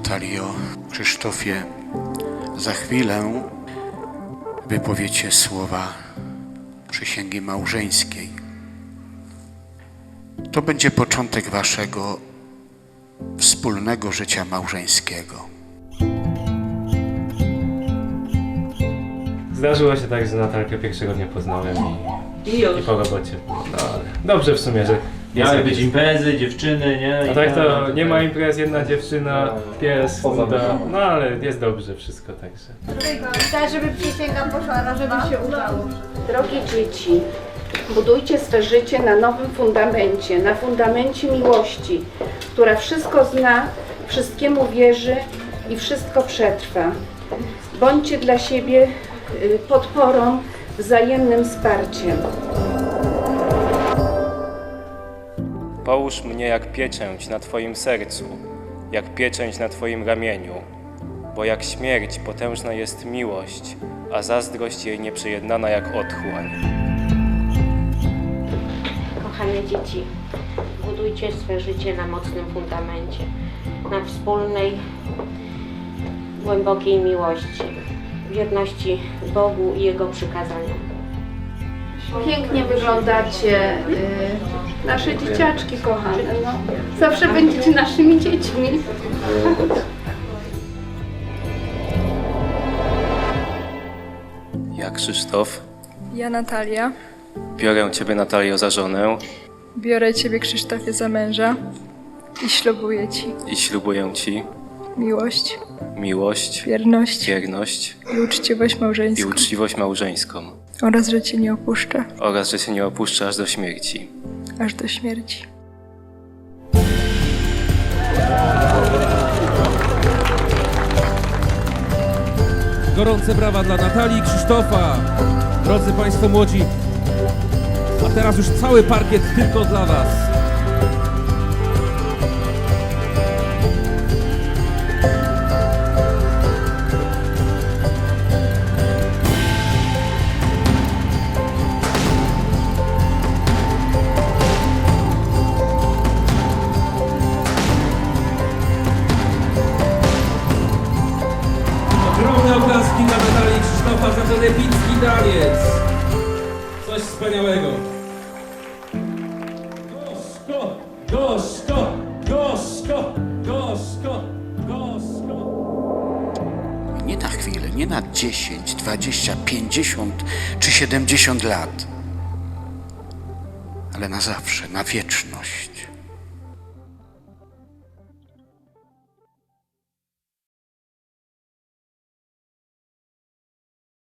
Natalio, Krzysztofie, za chwilę wypowiecie słowa przysięgi małżeńskiej. To będzie początek waszego wspólnego życia małżeńskiego. Zdarzyło się tak, że Natalkę pierwszego dnia poznałem i, I i już. po robocie. No ale dobrze w sumie, że Miały być jakiś- imprezy, dziewczyny, nie? A I tak to tak, nie tak. ma imprez, jedna dziewczyna, pies, Poza nuda. No ale jest dobrze wszystko, także. Tak, żeby przysięga poszła, żeby się udało. Drogie dzieci, budujcie swe życie na nowym fundamencie, na fundamencie miłości, która wszystko zna, wszystkiemu wierzy i wszystko przetrwa. Bądźcie dla siebie y, podporą, wzajemnym wsparciem. Połóż mnie jak pieczęć na Twoim sercu, jak pieczęć na Twoim ramieniu, bo jak śmierć potężna jest miłość, a zazdrość jej nieprzejednana jak otchłań. Kochane dzieci, budujcie swe życie na mocnym fundamencie, na wspólnej, głębokiej miłości, wierności Bogu i Jego przykazaniom. Pięknie wyglądacie, y, nasze dzieciaczki kochane. No. Zawsze będziecie naszymi dziećmi. Ja, Krzysztof, Ja Natalia, biorę Ciebie, Natalio, za żonę biorę Ciebie Krzysztofie za męża i ślubuję Ci i ślubuję Ci miłość, miłość, wierność wierność i uczciwość i małżeńską uczciwość małżeńską oraz, że Cię nie opuszczę oraz, że Cię nie opuszczę aż do śmierci. aż do śmierci. Gorące brawa dla Natalii i Krzysztofa. Drodzy Państwo młodzi, a teraz już cały parkiet tylko dla Was. Ogromne oklaski dla Natalii i Krzysztofa za ten epicki taniec. Coś wspaniałego. Gorzko, gorzko, gorzko, gorzko, gorzko. Nie na chwilę, nie na 10, 20, 50 czy 70 lat, ale na zawsze, na wieczność.